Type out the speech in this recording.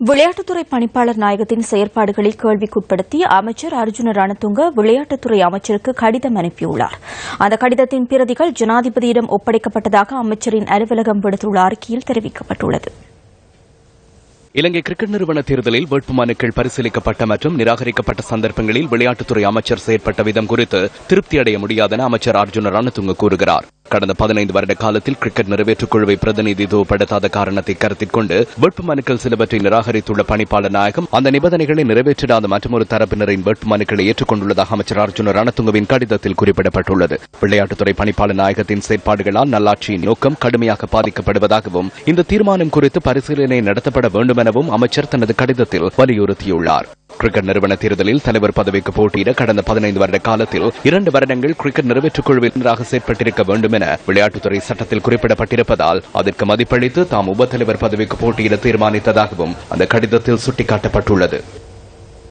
விளையாட்டுத்துறை பணிப்பாளர் நாயகத்தின் செயற்பாடுகளை கேள்விக்குட்படுத்தி அமைச்சர் அர்ஜுன ரணதுங்க விளையாட்டுத்துறை அமைச்சருக்கு கடிதம் அனுப்பியுள்ளார். அந்த கடிதத்தின் பிரதிகள் ஜனாதிபதியிடம் ஒப்படைக்கப்பட்டதாக அமைச்சரின் அலுவலகம் விடுத்துள்ள அறிக்கையில் தெரிவிக்கப்பட்டுள்ளது. இலங்கை கிரிக்கெட் நிறுவன தேர்தலில் வேட்புமனுக்கள் பரிசீலிக்கப்பட்ட மற்றும் நிராகரிக்கப்பட்ட சந்தர்ப்பங்களில் விளையாட்டுத்துறை அமைச்சர் செயற்பட்ட விதம் குறித்து திருப்தி அடைய முடியாதென அமைச்சர் அர்ஜுன ரணதுங்க கூறுகிறார். கடந்த பதினைந்து வருட காலத்தில் கிரிக்கெட் நிறைவேற்றுக் குழுவை பிரதிநிதித்துவப்படுத்தாத காரணத்தை கருத்தில் கொண்டு வேட்புமனுக்கள் சிலவற்றை நிராகரித்துள்ள பணிப்பாளர் நாயகம் அந்த நிபந்தனைகளை நிறைவேற்றிடாத மற்றொரு தரப்பினரின் வேட்புமனுக்களை ஏற்றுக்கொண்டுள்ளதாக அமைச்சர் அர்ஜுன ரணத்துங்கவின் கடிதத்தில் குறிப்பிடப்பட்டுள்ளது. விளையாட்டுத்துறை பணிப்பாளர் நாயகத்தின் செயற்பாடுகளால் நல்லாட்சியின் நோக்கம் கடுமையாக பாதிக்கப்படுவதாகவும் இந்த தீர்மானம் குறித்து பரிசீலனை நடத்தப்பட வேண்டும் எனவும் அமைச்சர் தனது கடிதத்தில் வலியுறுத்தியுள்ளார். கிரிக்கெட் நிறுவன தேர்தலில் தலைவர் பதவிக்கு போட்டியிட கடந்த பதினைந்து வருட காலத்தில் இரண்டு வருடங்கள் கிரிக்கெட் நிறைவேற்றுக் குழுவினராக செயற்பட்டிருக்க வேண்டும் என விளையாட்டுத்துறை சட்டத்தில் குறிப்பிடப்பட்டிருப்பதால் அதற்கு மதிப்பளித்து தாம் உபத்தலைவர் பதவிக்கு போட்டியிட தீர்மானித்ததாகவும் அந்த கடிதத்தில் சுட்டிக்காட்டப்பட்டுள்ளது.